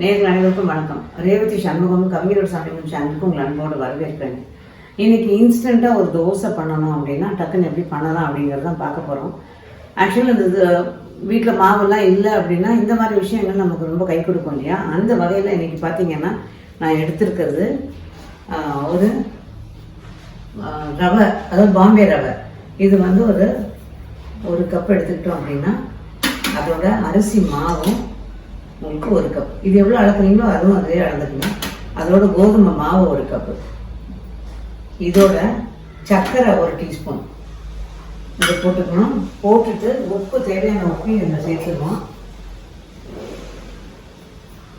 நேர்கள் அனைவருக்கும் வணக்கம். ரேவதி சண்முகம் கவிஞர் சண்முகம் சேனலுக்கு உங்களை அன்போடு வரவேற்கிறேன். இன்னைக்கு இன்ஸ்டண்ட்டாக ஒரு தோசை பண்ணணும் அப்படின்னா டக்குன்னு எப்படி பண்ணலாம் அப்படிங்கிறது தான் பார்க்க போகிறோம் ஆக்சுவலி இந்த வீட்டில் மாவெல்லாம் இல்லை அப்படின்னா இந்த மாதிரி விஷயங்கள் நமக்கு ரொம்ப கை கொடுக்கும் இல்லையா? அந்த வகையில் இன்னைக்கு பார்த்தீங்கன்னா நான் எடுத்திருக்கிறது ஒரு ரவை அதாவது பாம்பே ரவை. இது வந்து ஒரு ஒரு கப் எடுத்துக்கிட்டோம் அப்படின்னா அதோட அரிசி மாவும் உங்களுக்கு ஒரு கப் இது எவ்வளோ அளக்குறீங்களோ அதுவும் அதே அளந்துக்கணும். அதோட கோதுமை மாவு ஒரு கப்பு இதோட சர்க்கரை ஒரு டீஸ்பூன் இதை போட்டுக்கணும். போட்டுட்டு உப்பு தேவையான உப்பு இதில் சேர்த்துக்கணும்.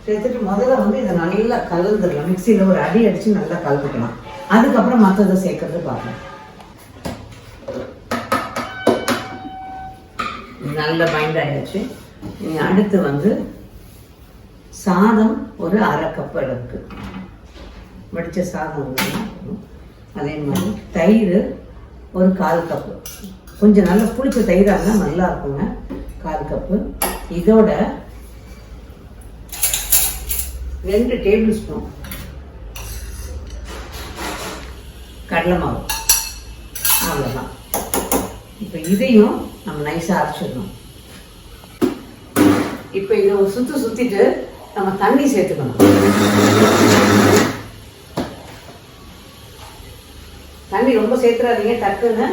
சேர்த்துட்டு முதல்ல வந்து இதை நல்லா கலந்துடலாம். மிக்சியில் ஒரு அடி அடித்து நல்லா கலந்துக்கலாம். அதுக்கப்புறம் மற்றதை சேர்க்கறது பார்க்கலாம். நல்லா நல்ல பைண்ட் ஆயிடுச்சு. அடுத்து வந்து சாதம் ஒரு அரை கப் அளவுக்கு வடித்த சாதம் அதே மாதிரி தயிர் ஒரு கால் கப்பு. கொஞ்சம் நல்லா புளிச்ச தயிராக இருந்தால் நல்லா இருக்குங்க. கால் கப்பு. இதோட ரெண்டு டேபிள் ஸ்பூன் கடலை மாவு. அவ்வளோதான் இப்போ இதையும் நம்ம நைஸாக அரைச்சிடணும். இப்போ இதை சுற்றி சுற்றிட்டு நம்ம தண்ணி சேர்த்துக்கணும். தண்ணி ரொம்ப சேர்த்துறாதீங்க டக்குன்னு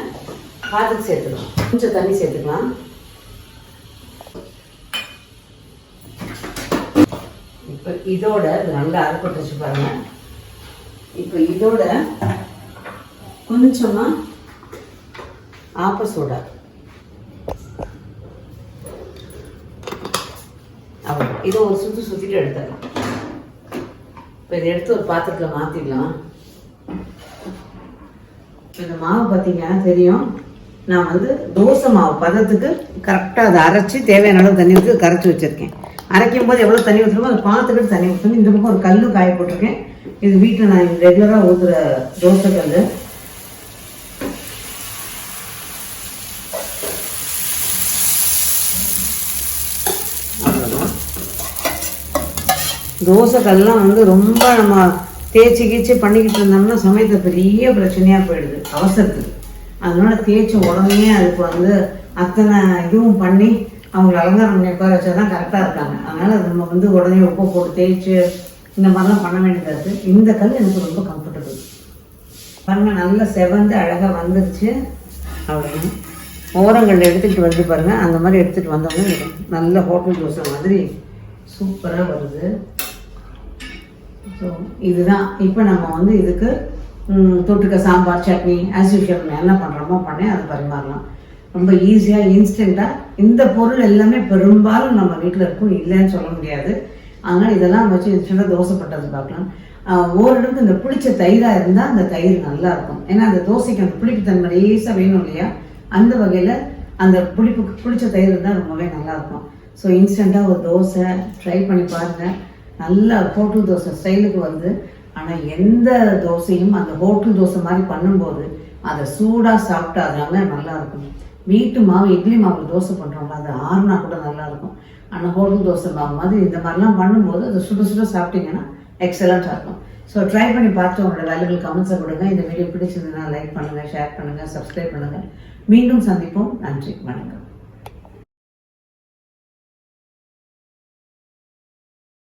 பார்த்துட்டு சேர்த்துக்கணும். கொஞ்சம் தண்ணி சேர்த்துக்கலாம். இப்போ இதோட நல்லா அரைப்பட்டு வச்சு பாருங்க. இப்போ இதோட கொஞ்சமா ஆப்ப சோடா. இதை ஒரு சுற்றி சுற்றிட்டு எடுத்துடலாம். இப்போ இதை எடுத்து ஒரு பாத்திரத்தில் மாற்றிடலாம் இந்த மாவு பார்த்தீங்கன்னா தெரியும். நான் வந்து தோசை மாவு பதத்துக்கு கரெக்டாக அதை அரைச்சி தேவையான அளவு தண்ணி ஊற்றி கரைச்சி வச்சுருக்கேன். அரைக்கும் போது எவ்வளோ தண்ணி ஊற்றுமோ அதை பார்த்துக்கிட்டு தண்ணி ஊற்றணும் இந்த பக்கம் ஒரு கல் காய போட்டிருக்கேன். இது வீட்டில் நான் ரெகுலராக ஊற்றுற தோசை கல் அவ்வளோதான் தோசைக்கல்லாம் வந்து ரொம்ப நம்ம தேய்ச்சி கீச்சு பண்ணிக்கிட்டு இருந்தோம்னா சமயத்தில் பெரிய பிரச்சனையாக போயிடுது. அவசரத்துக்கு. அதனால தேய்ச்ச உடனே அதுக்கு வந்து அத்தனை இதுவும் பண்ணி அவங்கள அலங்காரம் பண்ணி உட்கார வச்சா தான் கரெக்டாக இருக்காங்க. அதனால் நம்ம வந்து உடனே உப்பு போட்டு தேய்ச்சி இந்த மாதிரிலாம் பண்ண வேண்டியது இருக்குது இந்த கல் எனக்கு ரொம்ப கம்ஃபர்டபுள் பாருங்கள் நல்லா செவந்து அழகாக வந்துருச்சு. அவ்வளோதான் ஓரங்கள் எடுத்துகிட்டு வந்து பாருங்கள் அந்த மாதிரி எடுத்துகிட்டு வந்தோம்னா நல்ல ஹோட்டல் தோசை மாதிரி சூப்பராக வருது. ஸோ இதுதான். இப்போ நம்ம வந்து இதுக்கு தொட்டுக்க சாம்பார் சட்னி ஆஸ் யூஷுவல் நம்ம என்ன பண்ணுறோமோ பண்ணி அதை பரிமாறலாம். ரொம்ப ஈஸியாக இன்ஸ்டண்ட்டாக இந்த பொருள் எல்லாமே பெரும்பாலும் நம்ம வீட்டில் இருக்கும் இல்லைன்னு சொல்ல முடியாது. அதனால் இதெல்லாம் வச்சு இன்ஸ்டண்ட்டாக தோசைப்பட்டது பார்க்கலாம். ஓரளவுக்கு இந்த புளிச்ச தயிராக இருந்தால் அந்த தயிர் நல்லா இருக்கும். ஏன்னா அந்த தோசைக்கு அந்த புளிப்பு தன்மை லேசாக வேணும் இல்லையா? அந்த வகையில் அந்த புளிப்பு புளிச்ச தயிர் இருந்தால் ரொம்பவே நல்லாயிருக்கும் ஸோ இன்ஸ்டண்ட்டாக ஒரு தோசை ட்ரை பண்ணி பாருங்கள் நல்ல ஹோட்டல் தோசை ஸ்டைலுக்கு வருது ஆனால் எந்த தோசையும் அந்த ஹோட்டல் தோசை மாதிரி பண்ணும்போது அதை சூடாக சாப்பிட்டா நல்லா இருக்கும். வீட்டு மாவு இட்லி மாவு தோசை பண்ணுறோம்ல அது ஆறுனா கூட நல்லா இருக்கும். ஆனால் ஹோட்டல் தோசை மாவு மாதிரி இந்த மாதிரிலாம் பண்ணும்போது அதை சுட சுட சாப்பிட்டீங்கன்னா எக்ஸலண்ட்டாக இருக்கும். ஸோ ட்ரை பண்ணி பார்த்து உங்களோட வேலைகள் கமெண்ட்ஸை கொடுங்க. இந்த வீடியோ பிடிச்சிருந்ததுன்னா லைக் பண்ணுங்கள் ஷேர் பண்ணுங்கள் சப்ஸ்கிரைப் பண்ணுங்கள் மீண்டும் சந்திப்போம். நன்றி வணக்கம்.